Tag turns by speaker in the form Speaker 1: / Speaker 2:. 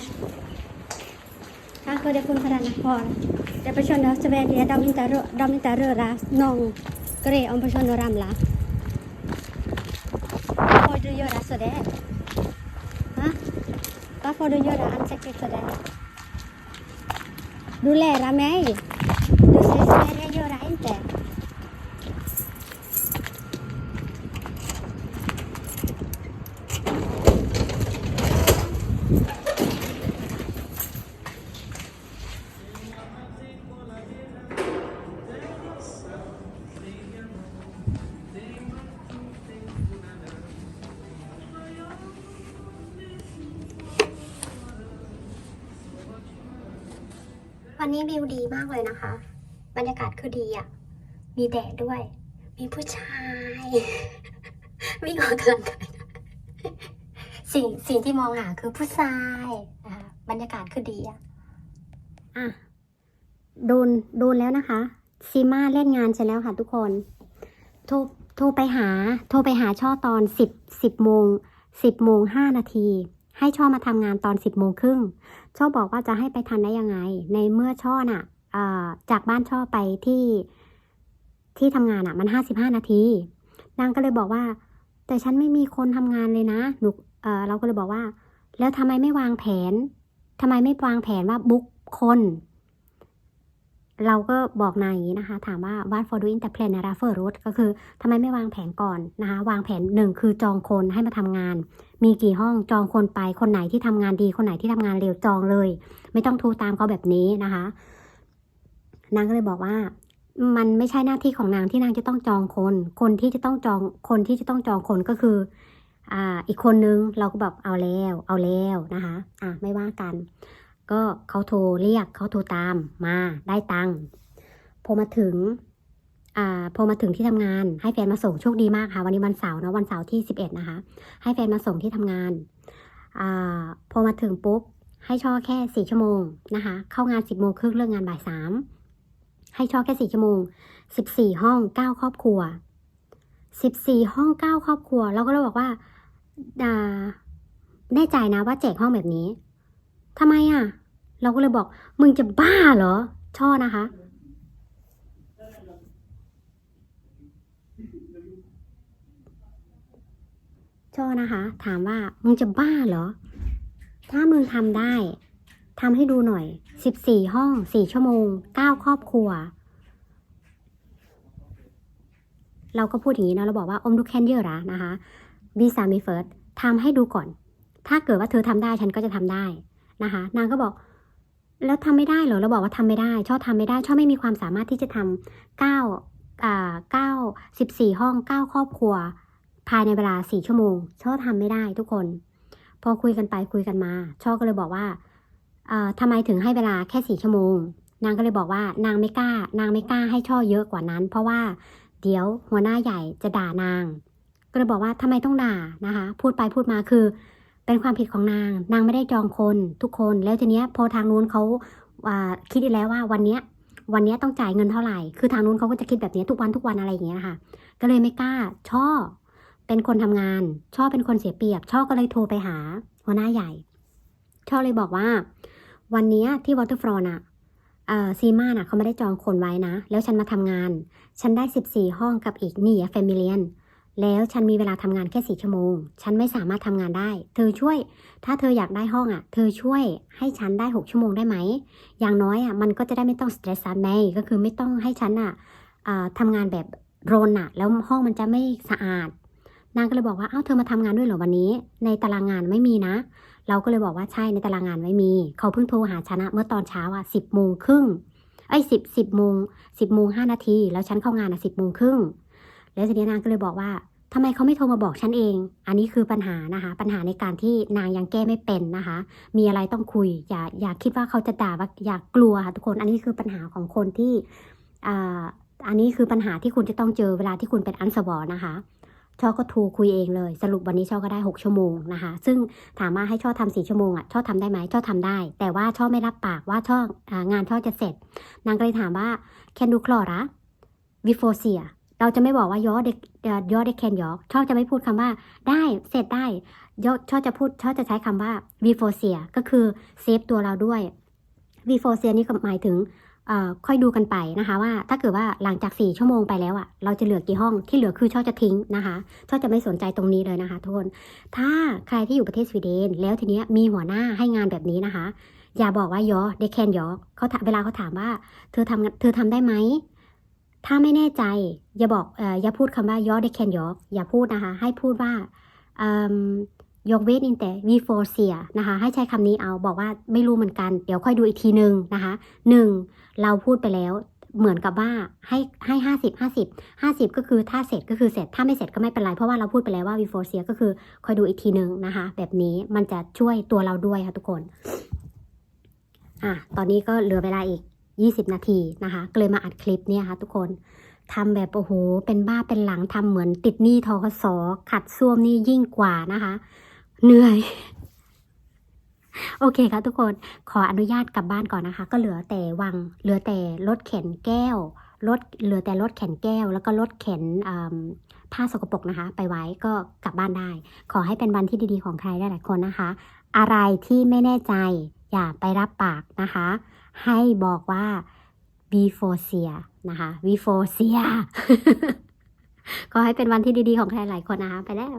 Speaker 1: Göteborg. Kanske det fortfarande kvar. Det är personer som väljer, de inte, rö- de inte röra någon grej om personen ramlar. Varför får du göra sådär? Ha? Varför får du göra ansiktet sådär? Du lära mig. Du วันนี้วิวดีมากเลยนะคะ บรรยากาศคือดีอะ่ะ มีแดดด้วย มีผู้ชาย วิ่งออกกำลังกายสิ่งสิ่งที่มองหาคือผู้ชายนะคะบรรยากาศคือดีอะ่ะอะ โดนโดนแล้วนะคะ ซีมาเล่นงานเสร็จแล้วค่ะทุกคน โทรโทรไปหา โทรไปหาช่อตอนสิบสิบโมงสิบโมงห้านาที ให้ช่อมาทำงานตอนสิบโมงครึ่งช่อบอกว่าจะให้ไปทันได้ยังไง ในเมื่อช่อน่ะเอ่อจากบ้านช่อไปที่ที่ทำงานอะ มันห้าสิบห้านาทีนางก็เลยบอกว่า แต่ฉันไม่มีคนทำงานเลยนะหนูเอ่อเราก็เลยบอกว่า แล้วทำไมไม่วางแผนทำไมไม่วางแผนว่าบุ๊กคน เราก็บอกนายอย่างนี้นะคะ ถามว่า what for doing the plan r a f e r road ก็คือทำไมไม่วางแผนก่อนนะคะ วางแผนหนึ่งคือจองคนให้มาทำงาน มีกี่ห้องจองคนไปคนไหนที่ทำงานดี คนไหนที่ทำงานเร็วจองเลย ไม่ต้องโทรตามเขาแบบนี้นะคะนางก็เลยบอกว่า มันไม่ใช่หน้าที่ของนางที่นางจะต้องจองคน คนที่จะต้องจองคนที่จะต้องจองคนก็คืออ่าอีกคนนึงเราก็แบบเอาแล้ว เอาแล้วนะคะ อะไม่ว่ากัน ก็เขาโทรเรียกเขาโทรตามมาได้ตังค์พอมาถึงอ่าพอมาถึงที่ทำงาน ให้แฟนมาส่งโชคดีมากค่ะ วันนี้วันเสาร์เนอะวันเสาร์ที่สิบเอ็ดนะคะ ให้แฟนมาส่งที่ทำงานอ่าพอมาถึงปุ๊บให้ช่อแค่สี่ชั่วโมงนะคะ เข้างานสิบโมงครึ่งเลิกงานบ่ายสามให้ช่อแค่สี่ชั่วโมงสิบสี่ห้องเก้าครอบครัวสิบสี่ห้องเก้าครอบครัว เราก็เลยบอกว่าอ่าแน่ใจนะว่าแจกห้องแบบนี้ ทำไมอะ เราก็เลยบอก มึงจะบ้าเหรอ ช่อนะคะ ช่อนะคะ ถามว่า มึงจะบ้าเหรอ ถ้ามึงทำได้ทำให้ดูหน่อยสิบสี่ห้องสี่ชั่วโมงเก้าครอบครัว เราก็พูดอย่างนี้นะ เราบอกว่าอมดูแคนเยอระนะคะบีสามีเฟิร์สทำให้ดูก่อน ถ้าเกิดว่าเธอทำได้ฉันก็จะทำได้ นะคะ นางก็บอก แล้วทำไม่ได้เหรอเราบอกว่าทำไม่ได้ชอบทำไม่ได้ชอบไม่มีความสามารถที่จะทำเก้าอ่าเก้าสิบสี่ห้องเก้าครอบครัว ภายในเวลาสี่ชั่วโมงชอบทำไม่ได้ทุกคน พอคุยกันไปคุยกันมาช่อก็เลยบอกว่าเอ่อทำไมถึงให้เวลาแค่สี่ชั่วโมง นางก็เลยบอกว่านางไม่กล้า นางไม่กล้าให้ช่อเยอะกว่านั้น เพราะว่าเดี๋ยวหัวหน้าใหญ่จะด่านาง ก็เลยบอกว่าทำไมต้องด่านะคะ พูดไปพูดมาคือ เป็นความผิดของนาง นางไม่ได้จองคนทุกคน แล้วทีเนี้ยพอทางนู้นเขาาคิดอีกแล้วว่าวันเนี้ยวันเนี้ยต้องจ่ายเงินเท่าไหร่ คือทางนู้นเขาก็จะคิดแบบนี้ทุกวันทุกวันอะไรอย่างเงี้ยค่ะ ก็เลยไม่กล้า ช่อ เป็นคนทำงาน ช่อเป็นคนเสียเปรียบ ช่อก็เลยโทรไปหาหัวหน้าใหญ่ ช่อเลยบอกว่า วันเนี้ยที่วอเตอร์ฟลอน่ะซีมาน่ะเขาไม่ได้จองคนไว้นะ แล้วฉันมาทำงาน ฉันได้ 14 ห้องกับอีกนี่แฟมิเลียน แล้วฉันมีเวลาทำงานแค่สี่ชั่วโมง ฉันไม่สามารถทำงานได้ เธอช่วย ถ้าเธออยากได้ห้องอะ เธอช่วยให้ฉันได้หกชั่วโมงได้ไหม อย่างน้อยอะมันก็จะได้ไม่ต้องสเตรสซันไงก็คือไม่ต้องให้ฉันอะอ่าทำงานแบบโรนอะ แล้วห้องมันจะไม่สะอาด นางก็เลยบอกว่าเอ้าเธอมาทำงานด้วยเหรอวันนี้ ในตารางงานไม่มีนะ เราก็เลยบอกว่าใช่ในตารางงานไม่มี เขาเพิ่งโทรหาฉันอะเมื่อตอนเช้าอะสิบโมงครึ่งไอ้สิบสิบโมงสิบโมงห้านาทีแล้วฉันเข้างานอะสิบโมงครึ่งแล้วทีนี้นางก็เลยบอกว่า ทำไมเขาไม่โทรมาบอกฉันเอง อันนี้คือปัญหานะคะ ปัญหาในการที่นางยังแก้ไม่เป็นนะคะ มีอะไรต้องคุย อย่าอย่าคิดว่าเขาจะด่าว่าอย่ากลัวค่ะทุกคน อันนี้คือปัญหาของคนที่อ่าอันนี้คือปัญหาที่คุณจะต้องเจอเวลาที่คุณเป็นอันสวอนะคะช่อก็โทรคุยเองเลย สรุปวันนี้ช่อก็ได้ 6 ชั่วโมงนะคะ ซึ่งถามว่าให้ช่อทำสี่ชั่วโมงอะช่อทำได้ไหมช่อทำได้ แต่ว่าช่อไม่รับปากว่าช่ออางานช่อจะเสร็จ นางก็เลยถามว่า can do clora before เสีย เราจะไม่บอกว่ายอเด็กยอเด็กแคนยอชอบจะไม่พูดคำว่า ได้เสร็จได้ยอชอบจะพูดชอบจะใช้คำว่า before s e a ก็คือเซฟตัวเราด้วย before s e a นี่หมายถึงค่อยดูกันไปนะคะว่าถ้าเกิดว่าหลังจาก 4 ชั่วโมงไปแล้วอะ่ะเราจะเหลือกี่ห้องที่เหลือคือชอบจะทิ้งนะคะชอบจะไม่สนใจตรงนี้เลยนะคะทุกคนถ้าใครที่อยู่ประเทศสวีเดน แล้วทีเนี้ยมีหัวหน้าให้งานแบบนี้นะคะ อย่าบอกว่ายอเด็กแคนยอเขาเวลาเขาถามว่า เธอทำเธอทำได้ไหม ถ้าไม่แน่ใจ อย่าบอกออย่าพูดคำว่ายอเด็กแคนยออย่าพูดนะคะ ให้พูดว่ายกเว้นอินแต่ before s e a นะคะ ให้ใช้คำนี้เอาบอกว่าไม่รู้เหมือนกัน เดี๋ยวค่อยดูอีกทีหนึ่งนะคะหนึ่งเราพูดไปแล้วเหมือนกับว่าให้ให้ห้าสิบห้าสิบห้าสิบก็คือถ้าเสร็จก็คือเสร็จถ้าไม่เสร็จก็ไม่เป็นไร เพราะว่าเราพูดไปแล้วว่า before s e a ก็คือคอยดูอีกทีหนึ่งนะคะ แบบนี้มันจะช่วยตัวเราด้วยค่ะทุกคน อะตอนนี้ก็เหลือเวลาอีก 20 นาทีนะคะก็เลยมาอัดคลิปเนี่ยค่ะทุกคนทำแบบโอ้โหเป็นบ้าเป็นหลังทำเหมือนติดหนี้ทกสขัดซ่วมนี่ยิ่งกว่านะคะ เหนื่อย โอเคค่ะทุกคนขออนุญาตกลับบ้านก่อนนะคะ ก็เหลือแต่วังเหลือแต่รถเข็นแก้วรถเหลือแต่รถเข็นแก้ว แล้วก็รถเข็นผ้าสกปรกนะคะ ไปไว้ก็กลับบ้านได้ ขอให้เป็นวันที่ดีๆของใครหลายๆคนนะคะ อะไรที่ไม่แน่ใจอย่าไปรับปากนะคะ ให้บอกว่า before s e a นะคะ before s e a ขอให้เป็นวันที่ดีๆของใครหลายคนนะคะ ไปแล้ว